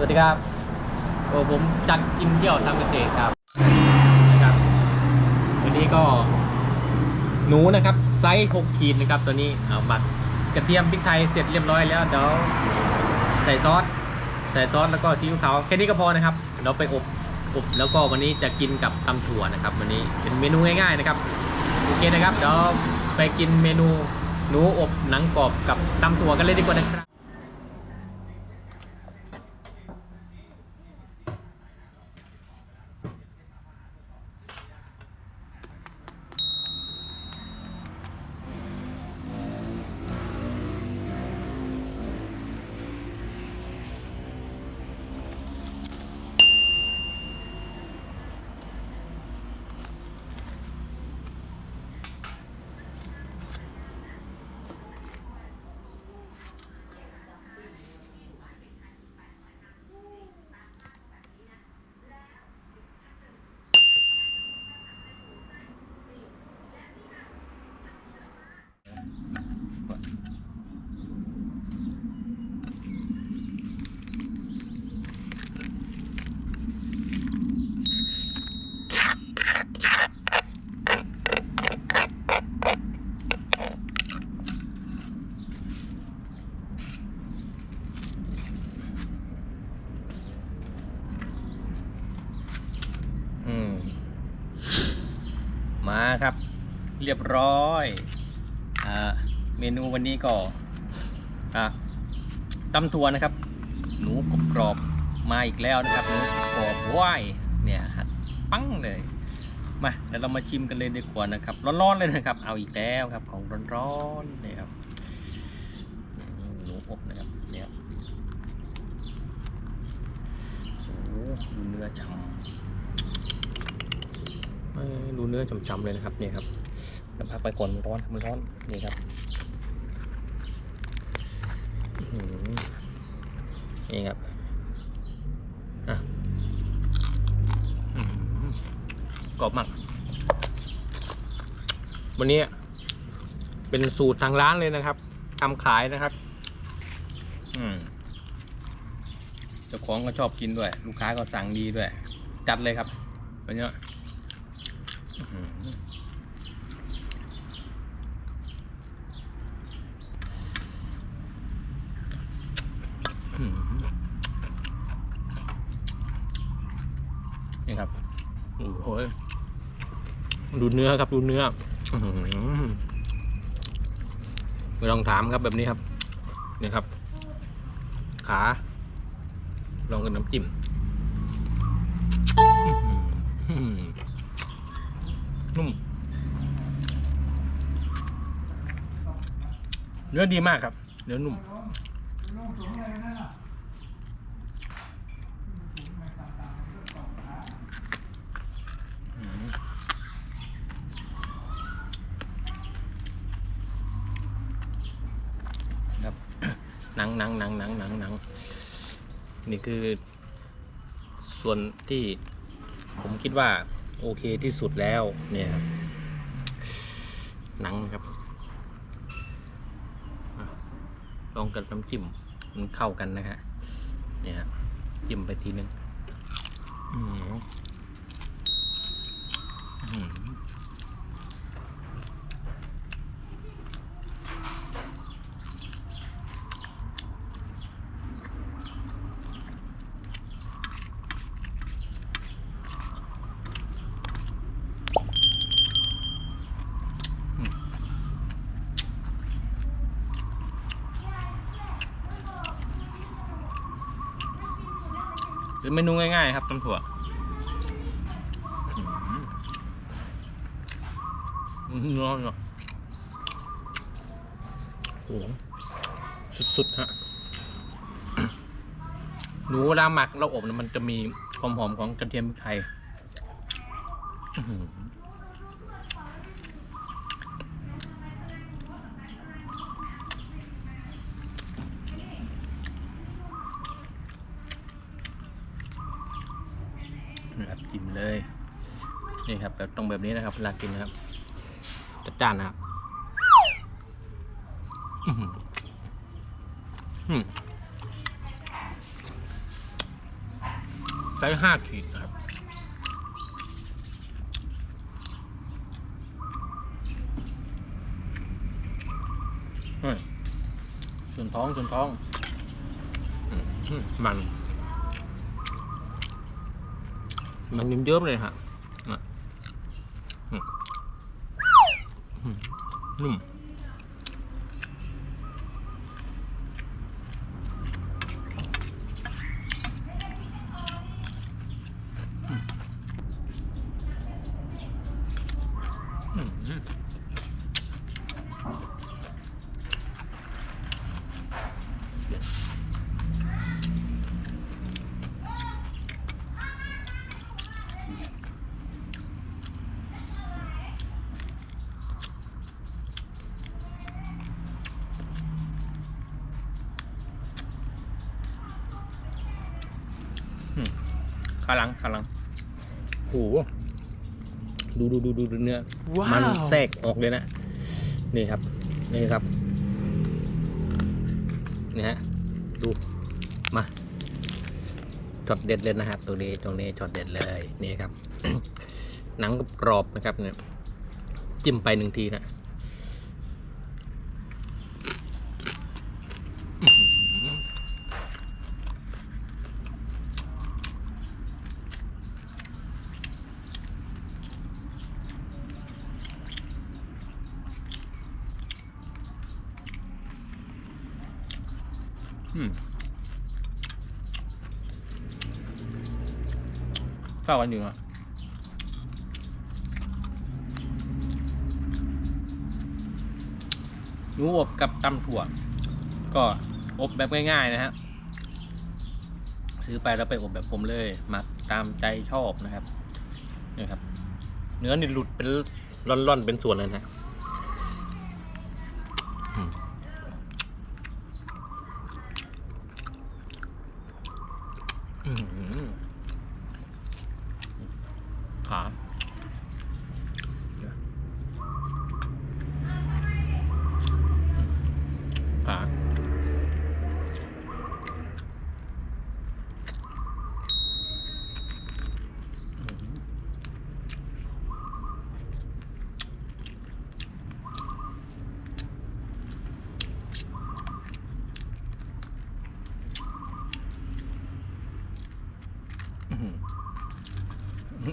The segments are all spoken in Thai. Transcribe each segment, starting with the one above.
สวัสดีครับโอ้ผมจัดกินเที่ยวทำเกษตรครับนะครับ วันนี้ก็หนูนะครับไซส์6ขีดนะครับตัวนี้เอาบัตรกระเทียมพริกไทยเสร็จเรียบร้อยแล้วเดี๋ยวใส่ซอสใส่ซอสแล้วก็ซีอิ๊วขาวแค่นี้ก็พอนะครับเดี๋ยวไปอบอบแล้วก็วันนี้จะกินกับตำถั่วนะครับ วันนี้เป็นเมนูง่ายๆนะครับโอเคนะครับเดี๋ยวไปกินเมนูหนูอบหนังกรอบกับตำถั่วกันเลยดีกว่านะครับ อืมมาครับ เรียบร้อยอเมนูวันนี้ก็ตำถั่วนะครับ หนูกรอบกรอบมาอีกแล้วนะครับหนูกรอบว่ายเนี่ยหัดปั้งเลยมาเดี๋ยวเรามาชิมกันเลยดีกว่านะครับ ร้อนๆเลยนะครับ เอาอีกแล้วครับ ของร้อนๆเนี่ยครับหนูอบนะครับเนี่ยครับโอ้โหดูเนื้อฉ่ำดูเนื้อจำๆเลยนะครับเนี่ยครับ น้ำพักไปก่อนมันร้อนครับมันร้อนนี่ครับนี่ครับอะหือกรอบมาก วันนี้เป็นสูตรทางร้านเลยนะครับทำขายนะครับ อืมเจ้าของก็ชอบกินด้วย ลูกค้าก็สั่งดีด้วย จัดเลยครับวันนี้ อื้อหืออื้อหือนี่ครับ โอ้โหดูเนื้อครับดูเนื้ออื้อหือไม่ต้องถามครับแบบนี้ครับนี่ครับ ขา ลองกับน้ำจิ้มนุ่มเนื้อดีมากครับ เนื้อนุ่มอืมครับ หนังหนังหนังหนังหนังหนังนี่คือ ส่วนที่ผมคิดว่า โอเคที่สุดแล้วเนี่ยหนังครับลองกับน้ำจิ้มมันเข้ากันนะฮะเนี่ยจิ้มไปทีนึงอืม เป็นเมนูง่ายๆครับตำถั่วอืมร้อนเนาะโอ้โหสุดๆฮะหนูเวลาหมักเราอบเนี่ยมันจะมีความหอมของกระเทียมพริกไทยอื้อหือ นะครับกินเลยนี่ครับแบบตรงแบบนี้นะครับเวลากินนะครับจัดจ้านนะครับไซส์ห้าขีดนะครับส่วนท้องส่วนท้องอืม มันมันเยิ้มๆเลยฮะอะอืมอืมนุ่มอืม ขาหลังขาหลังโหดูดูดูดูดูเนื้อมันแทรกออกเลยนะ นี่ครับ นี่ครับ นี่ฮะ ดู มาช็อตเด็ดเลยนะครับ ตรงนี้ ตรงนี้ช็อตเด็ดเลย นี่ครับ หนังกรอบนะครับเนี่ย จิ้มไปหนึ่งทีนะอื้อหืออืม เข้ากันอยู่นะหนูอบกับตำถั่ว ก็อบแบบง่ายๆนะฮะ ซื้อไปแล้วไปอบแบบผมเลยหมักตามใจชอบนะครับนี่ครับ เนื้อนี่หลุดเป็นร่อนๆเป็นส่วนเลยนะอืมอื้อหือขาขา อื้อหือ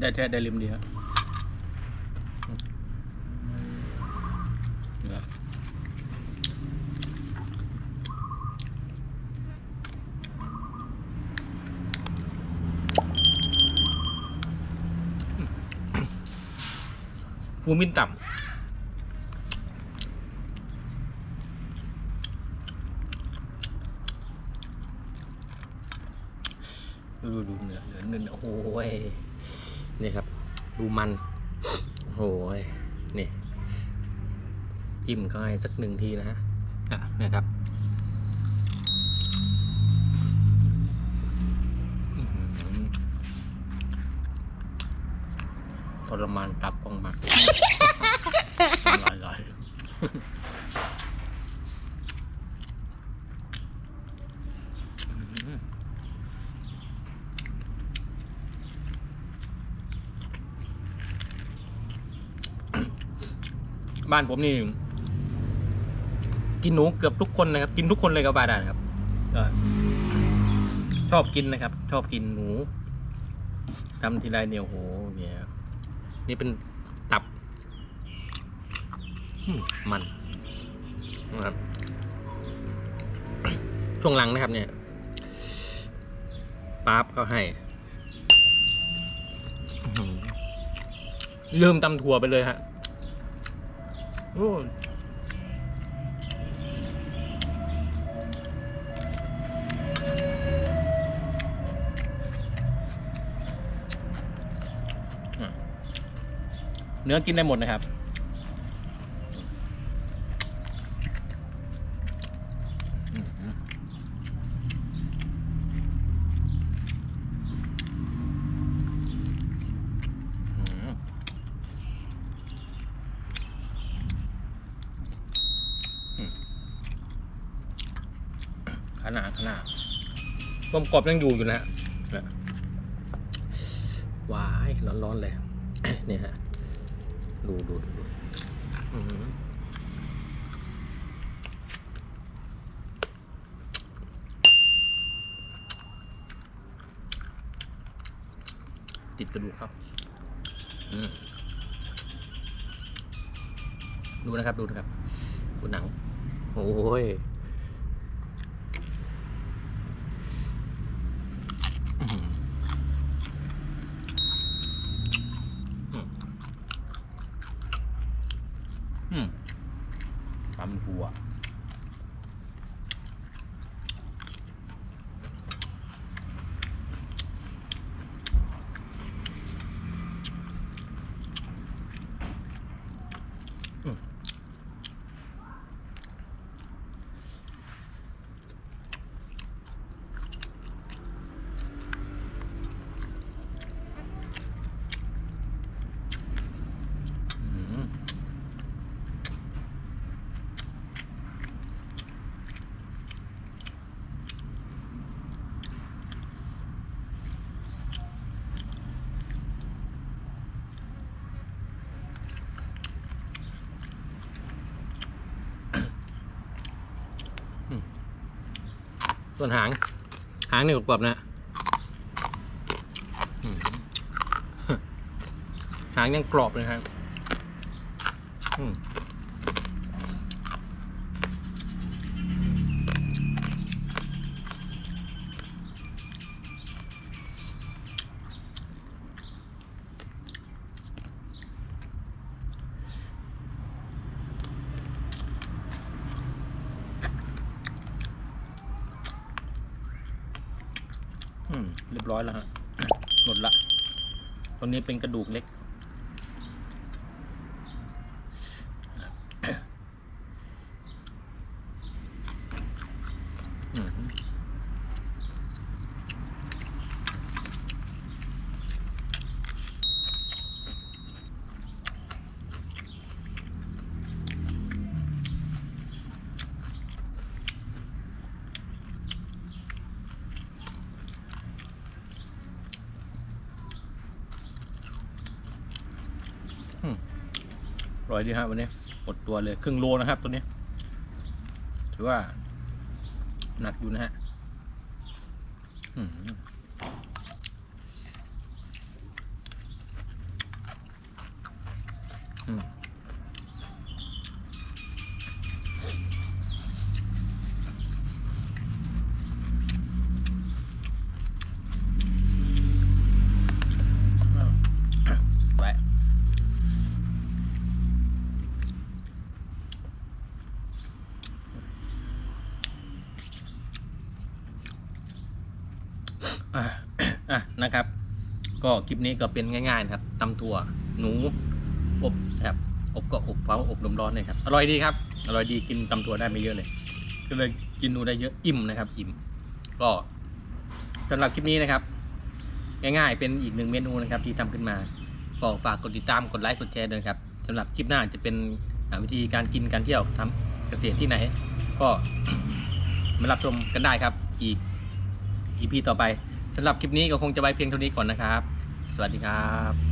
ได้แท้ได้ริมดีครับฟูมินต่ำดูดูดูเนื้อเนื้อเนื้อโอ้ย นี่ครับ ดูมันโอ้โหยนี่ จิ้มเข้าให้สักหนึ่งทีนะฮะอะนะครับทรมานตับกองมากลอยลอยอื้อ บ้านผมนี่ กินหนูเกือบทุกคนนะครับ กินทุกคนเลยก็ว่าได้นครับอชอบกินนะครับ ชอบกินหนูทำทีไรเนี่ยโอ้โหเนี่ยนี่เป็นตับมันนะครับ ช่วงหลังนะครับเนี่ยป๊าบก็ให้ลืมตำถั่วไปเลยฮะ โอ้เนื้อกินได้หมดนะครับ อืมอืมอืม ขนาดขนาดความกรอบยังอยู่อยู่นะฮะวายร้อนๆเลยเนี่ยฮะ ดูดูดูติดกระดูกครับดูนะครับ ดูนะครับดูหนัง โอ้ย ส่วนหาง หางนี่กรอบๆนะหางยังกรอบเลยครับ ร้อยแล้วฮะหมดละตัวนี้เป็นกระดูกเล็ก ร่อยดีฮะวันนี้หมดตัวเลยครึ่งโลนะครับ ตัวนี้ ถือว่า หนักอยู่นะฮะอืมอืมอ้าวแวะอะ อะนะครับ ก็คลิปนี้ก็เป็นง่ายๆนะครับตำถั่วหนูอบครับอบก็อบเผาอบลมร้อนเลยครับอร่อยดีครับอร่อยดีกินตำถั่วได้ไม่เยอะเลย ก็เลยกินหนูได้เยอะอิ่มนะครับ อิ่ม ก็สำหรับคลิปนี้นะครับ ง่ายๆ เป็นอีกหนึ่งเมนูนะครับ ที่ทำขึ้นมาก็ฝากกดติดตามกดไลค์กดแชร์ด้วยครับสำหรับคลิปหน้าจะเป็นวิธีการกินการเที่ยวทำเกษตรที่ไหน ก็มารับชมกันได้ครับ อีก EP ต่อไป สำหรับคลิปนี้ก็คงจะไว้เพียงเท่านี้ก่อนนะครับ สวัสดีครับ